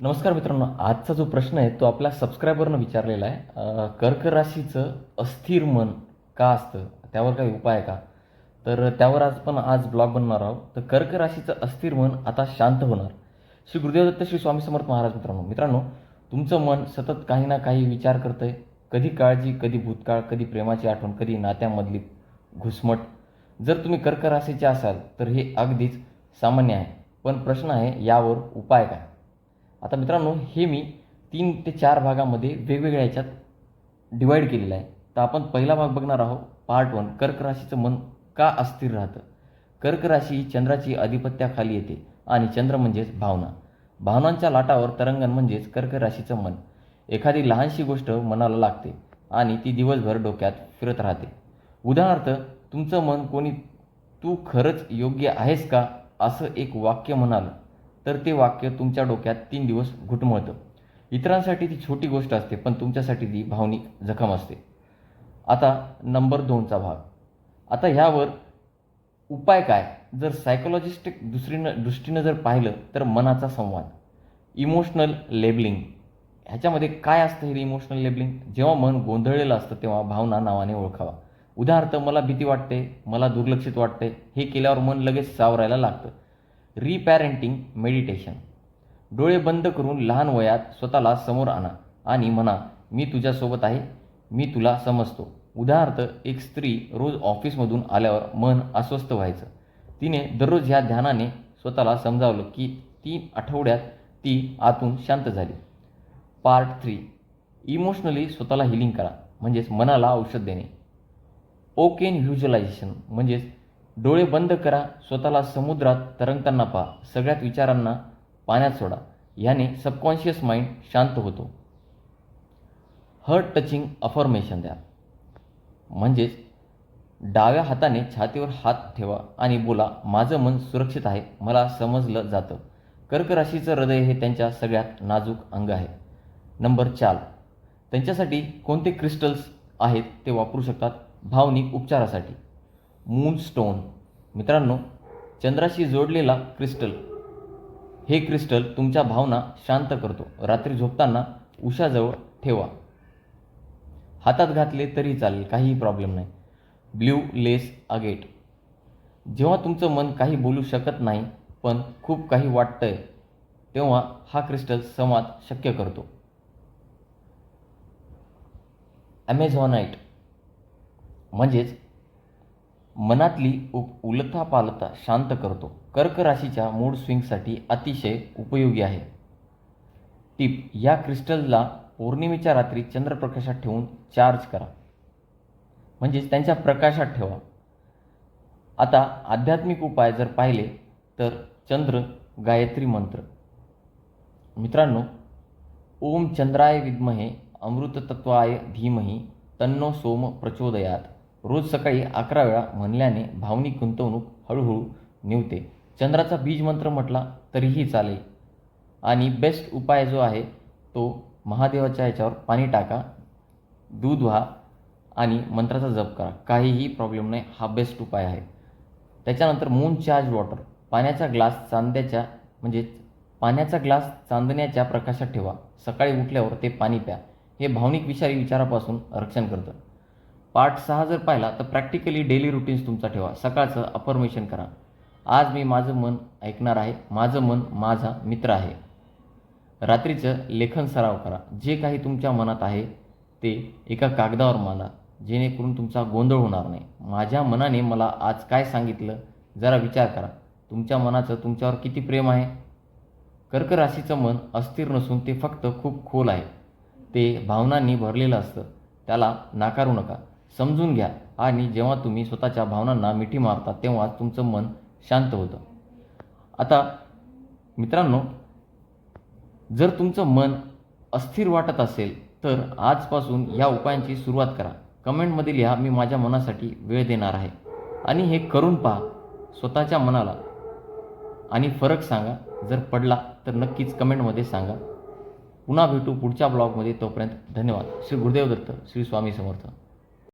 नमस्कार मित्रांनो आजचा जो प्रश्न आहे तो आपल्या सबस्क्रायबरनं विचारलेला आहे. कर्क राशीचं अस्थिर मन का असतं? त्यावर काही उपाय का? तर त्यावर आज पण आज ब्लॉग बनणार आहोत. तर कर्क राशीचं अस्थिर मन आता शांत होणार. श्री गुरुदेव दत्त श्री स्वामी समर्थ महाराज मित्रांनो मित्रांनो तुमचं मन सतत काही ना काही विचार करतंय. कधी काळजी कधी भूतकाळ कधी प्रेमाची आठवण कधी नात्यामधली घुसमट. जर तुम्ही कर्क राशीचे असाल तर हे अगदीच सामान्य आहे. पण प्रश्न आहे यावर उपाय काय? आता मित्रांनो हे मी तीन ते चार भागामध्ये वेगवेगळ्या ह्याच्यात डिवाईड केलेलं आहे. तर आपण पहिला भाग बघणार आहोत पार्ट वन कर्क राशीचं मन का अस्थिर राहतं? कर्क राशी ही चंद्राची अधिपत्याखाली येते आणि चंद्र म्हणजेच भावना. भावनांच्या लाटावर तरंगण म्हणजेच कर्क राशीचं मन. एखादी लहानशी गोष्ट मनाला लागते आणि ती दिवसभर डोक्यात फिरत राहते. उदाहरणार्थ तुमचं मन कोणी तू खरंच योग्य आहेस का? असं एक वाक्य म्हणालं. तर ते वाक्य तुमच्या डोक्यात तीन दिवस घुटमळतं इतरांसाठी ती छोटी गोष्ट असते पण तुमच्यासाठी ती भावनिक जखम असते. आता नंबर दोनचा भाग. आता ह्यावर उपाय काय? जर सायकोलॉजिस्टिक दुसरीनं दृष्टीनं जर पाहिलं तर मनाचा संवाद. इमोशनल लेबलिंग ह्याच्यामध्ये काय असतं हे इमोशनल लेबलिंग जेव्हा मन गोंधळलेलं असतं तेव्हा भावना नावाने ओळखावा. उदाहरणार्थ मला भीती वाटते मला दुर्लक्षित वाटते हे केल्यावर मन लगेच सावरायला लागतं. रिपॅरेंटिंग मेडिटेशन डोळे बंद करून लहान वयात स्वतःला समोर आणा आणि म्हणा मी तुझ्यासोबत आहे मी तुला समजतो. उदाहरणार्थ एक स्त्री रोज ऑफिसमधून आल्यावर मन अस्वस्थ व्हायचं. तिने दररोज ह्या ध्यानाने स्वतःला समजावलं की तीन आठवड्यात ती आतून शांत झाली. Part three. इमोशनली स्वतःला हिलिंग करा म्हणजेच मनाला औषध देणे. ओकेन युज्युलायझेशन म्हणजेच डोळे बंद करा स्वतःला समुद्रात तरंगताना पहा. सगळ्यात विचारांना पाण्यात सोडा. याने सबकॉन्शियस माइंड शांत होतो. हर्ट टचिंग अफॉर्मेशन द्या. म्हणजेच डाव्या हाताने छातीवर हात ठेवा आणि बोला माझं मन सुरक्षित आहे मला समजलं जातं. कर्क राशीचं हृदय हे त्यांच्या सगळ्यात नाजूक अंग आहे. नंबर चार. त्यांच्यासाठी कोणते क्रिस्टल्स आहेत ते वापरू शकतात? भावनिक उपचारासाठी. मूनस्टोन. मित्रांनो चंद्राशी जोडलेला क्रिस्टल. हे क्रिस्टल तुमच्या भावना शांत करतो. रात्री झोपताना उशाजवळ ठेवा. हातात घातले तरी चालेल काहीही प्रॉब्लेम नाही. ब्ल्यू लेस अगेट जेव्हा तुमचं मन काही बोलू शकत नाही पण खूप काही वाटतंय तेव्हा हा क्रिस्टल संवाद शक्य करतो. ॲमेझॉनाईट म्हणजेच मनातली उ उलथापालथा शांत करतो. कर्क राशीच्या मूड स्विंगसाठी अतिशय उपयोगी आहे. टिप या क्रिस्टलला पौर्णिमेच्या रात्री चंद्रप्रकाशात ठेवून चार्ज करा. म्हणजेच त्यांच्या प्रकाशात ठेवा. आता आध्यात्मिक उपाय जर पाहिले तर चंद्र गायत्री मंत्र. मित्रांनो ओम चंद्राय विद्महे अमृततत्वाय धीमही तन्नो सोम प्रचोदयात. रोज सकाळी अकरा वेळा म्हणल्याने भावनिक गुंतवणूक हळूहळू निवते. चंद्राचा बीज मंत्र म्हटला तरीही चालेल. आणि बेस्ट उपाय जो आहे तो महादेवाच्या याच्यावर पाणी टाका दूध व्हा आणि मंत्राचा जप करा. काहीही प्रॉब्लेम नाही हा बेस्ट उपाय आहे. त्याच्यानंतर मून चार्ज वॉटर पाण्याचा ग्लास चांद्याच्या म्हणजे पाण्याचा ग्लास चांदण्याच्या प्रकाशात ठेवा. सकाळी उठल्यावर ते पाणी प्या. हे भावनिक विषारी विचारापासून रक्षण करतं. पार्ट सहा जर पाहिला तर प्रॅक्टिकली डेली रुटीन्स तुमचा ठेवा. सकाळचं अफर्मेशन करा. आज मी माझं मन ऐकणार आहे. माझं मन माझा मित्र आहे. रात्रीचं लेखन सराव करा. जे काही तुमच्या मनात आहे ते एका कागदावर मांडा. जेणेकरून तुमचा गोंधळ होणार नाही. माझ्या मनाने मला आज काय सांगितलं जरा विचार करा. तुमच्या मनाचं तुमच्यावर किती प्रेम आहे? कर्क राशीचं मन अस्थिर नसून ते फक्त खूप खोल आहे. ते भावनांनी भरलेलं असतं. त्याला नाकारू नका. समजून घ्या. आणि जेव्हा तुम्ही स्वतःच्या भावनांना मिठी मारता तेव्हा तुमचं मन शांत होतं. आता मित्रांनो जर तुमचं मन अस्थिर वाटत असेल तर आजपासून या उपायांची सुरुवात करा. कमेंटमध्ये लिहा मी माझ्या मनासाठी वेळ देणार आहे. आणि हे करून पहा स्वतःच्या मनाला. आणि फरक सांगा. जर पडला तर नक्कीच कमेंटमध्ये सांगा. पुन्हा भेटू पुढच्या ब्लॉगमध्ये. तोपर्यंत धन्यवाद. श्री गुरुदेव दत्त श्री स्वामी समर्थ.